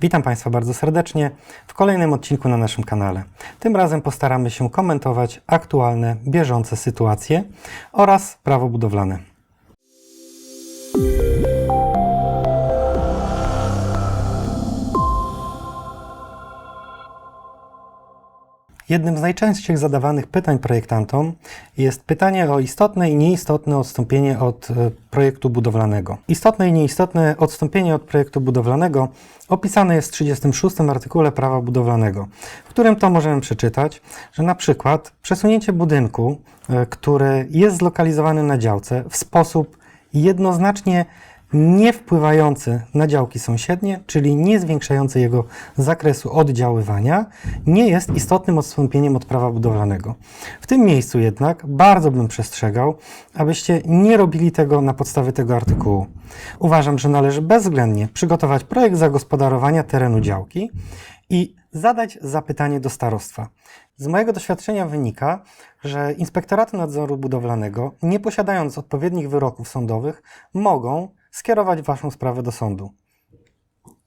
Witam Państwa bardzo serdecznie w kolejnym odcinku na naszym kanale. Tym razem postaramy się komentować aktualne, bieżące sytuacje oraz prawo budowlane. Jednym z najczęściej zadawanych pytań projektantom jest pytanie o istotne i nieistotne odstąpienie od e, projektu budowlanego. Istotne i nieistotne odstąpienie od projektu budowlanego opisane jest w 36 artykule prawa budowlanego, w którym to możemy przeczytać, że na przykład przesunięcie budynku, e, który jest zlokalizowany na działce w sposób jednoznacznie nie wpływający na działki sąsiednie, czyli nie zwiększający jego zakresu oddziaływania, nie jest istotnym odstąpieniem od prawa budowlanego. W tym miejscu jednak bardzo bym przestrzegał, abyście nie robili tego na podstawie tego artykułu. Uważam, że należy bezwzględnie przygotować projekt zagospodarowania terenu działki i zadać zapytanie do starostwa. Z mojego doświadczenia wynika, że inspektoraty nadzoru budowlanego, nie posiadając odpowiednich wyroków sądowych, mogą skierować Waszą sprawę do sądu.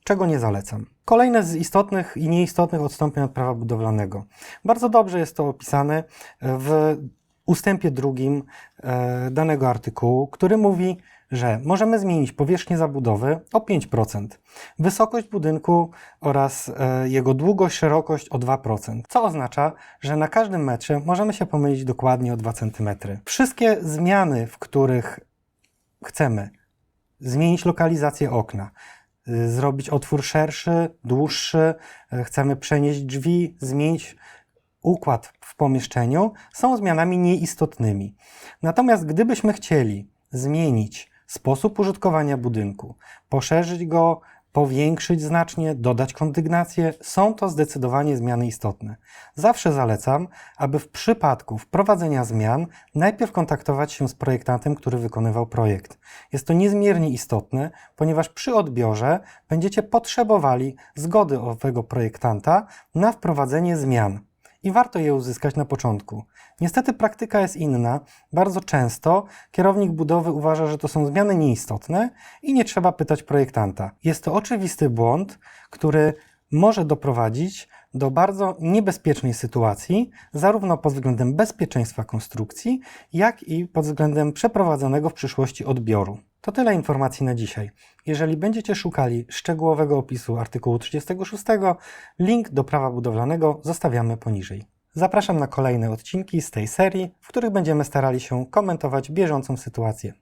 Czego nie zalecam. Kolejne z istotnych i nieistotnych odstąpień od prawa budowlanego. Bardzo dobrze jest to opisane w ustępie drugim e, danego artykułu, który mówi, że możemy zmienić powierzchnię zabudowy o 5%, wysokość budynku oraz e, jego długość, szerokość o 2%, co oznacza, że na każdym metrze możemy się pomylić dokładnie o 2 cm. Wszystkie zmiany, w których chcemy zmienić lokalizację okna, y, zrobić otwór szerszy, dłuższy, y, chcemy przenieść drzwi, zmienić układ w pomieszczeniu, są zmianami nieistotnymi. Natomiast gdybyśmy chcieli zmienić sposób użytkowania budynku, poszerzyć go, powiększyć znacznie, dodać kondygnację, są to zdecydowanie zmiany istotne. Zawsze zalecam, aby w przypadku wprowadzenia zmian najpierw kontaktować się z projektantem, który wykonywał projekt. Jest to niezmiernie istotne, ponieważ przy odbiorze będziecie potrzebowali zgody owego projektanta na wprowadzenie zmian i warto je uzyskać na początku. Niestety praktyka jest inna. Bardzo często kierownik budowy uważa, że to są zmiany nieistotne i nie trzeba pytać projektanta. Jest to oczywisty błąd, który może doprowadzić do bardzo niebezpiecznej sytuacji, zarówno pod względem bezpieczeństwa konstrukcji, jak i pod względem przeprowadzonego w przyszłości odbioru. To tyle informacji na dzisiaj. Jeżeli będziecie szukali szczegółowego opisu artykułu 36, link do prawa budowlanego zostawiamy poniżej. Zapraszam na kolejne odcinki z tej serii, w których będziemy starali się komentować bieżącą sytuację.